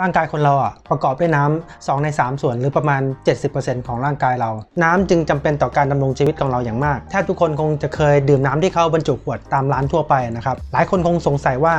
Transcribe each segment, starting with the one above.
ร่างกายคนเราอะประกอบด้วยน้ำ2ใน 3 ส่วนหรือประมาณ 70%ของร่างกายเรา น้ำจึงจำเป็นต่อการดำรงชีวิตของเราอย่างมาก แทบทุกคนคงจะเคยดื่มน้ำที่เขาบรรจุขวดตามร้านทั่วไปนะครับ หลายคนคงสงสัยว่า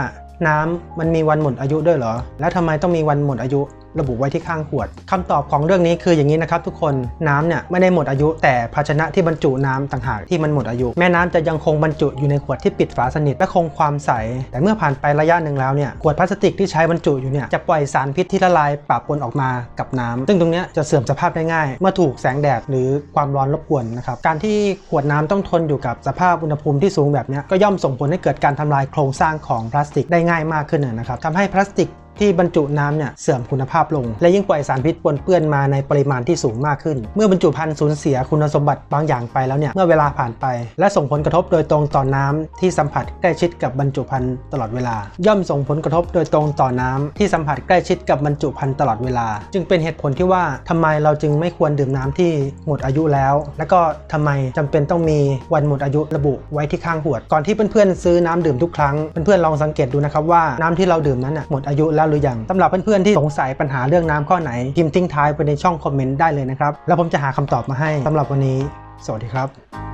น้ำมันมีวันหมดอายุด้วยเหรอ แล้วทำไมต้องมีวันหมดอายุ ระบุไว้ที่ข้างขวดคำตอบของเรื่องนี้คืออย่างนี้นะครับทุกคนน้ำเนี่ยไม่ได้หมดอายุ แต่ภาชนะที่บรรจุน้ำต่างหากที่มันหมดอายุ แม่น้ำจะยังคงบรรจุอยู่ในขวดที่ปิดฝาสนิทและคงความใส แต่เมื่อผ่านไประยะหนึ่งแล้วเนี่ยขวดพลาสติกที่ใช้บรรจุอยู่เนี่ยจะปล่อยสารพิษที่ละลายปะปนออกมากับน้ำซึ่งตรงเนี้ยจะเสื่อมสภาพได้ง่าย เมื่อถูกแสงแดดหรือความร้อนรบกวนนะครับการที่ขวดน้ำต้องทนอยู่กับสภาพอุณหภูมิที่สูงแบบเนี้ยก็ย่อมส่งผลให้เกิดการทำลายโครงสร้างของพลาสติกได้ง่ายมากขึ้นนะครับทำให้พลาสติก ที่บรรจุน้ำเนี่ยเสื่อมคุณภาพลง และยิ่งปล่อยสารพิษปนเปื้อนมาในปริมาณที่สูงมากขึ้น เมื่อบรรจุภัณฑ์สูญเสียคุณสมบัติบางอย่างไปแล้วเนี่ยเมื่อเวลาผ่านไป และส่งผลกระทบโดยตรงต่อน้ำที่สัมผัสใกล้ชิดกับบรรจุภัณฑ์ตลอดเวลา ย่อมส่งผลกระทบโดยตรงต่อน้ำที่สัมผัสใกล้ชิดกับบรรจุภัณฑ์ตลอดเวลา จึงเป็นเหตุผลที่ว่าทำไมเราจึงไม่ควรดื่มน้ำที่หมดอายุแล้ว และก็ทำไมจำเป็นต้องมีวันหมดอายุระบุไว้ที่ข้างขวด ก่อนที่เพื่อนๆซื้อน้ำดื่มทุกครั้งเพื่อนๆลองสังเกตดูนะครับว่าน้ำที่เราดื่มนั้นน่ะหมดอายุแล้วหรือยังสำหรับเพื่อนๆที่สงสัยปัญหาเรื่องน้ำข้อไหนพิมพ์ทิ้งท้ายไปในช่องคอมเมนต์ได้เลยนะครับแล้วผมจะหาคำตอบมาให้สำหรับวันนี้ สวัสดีครับ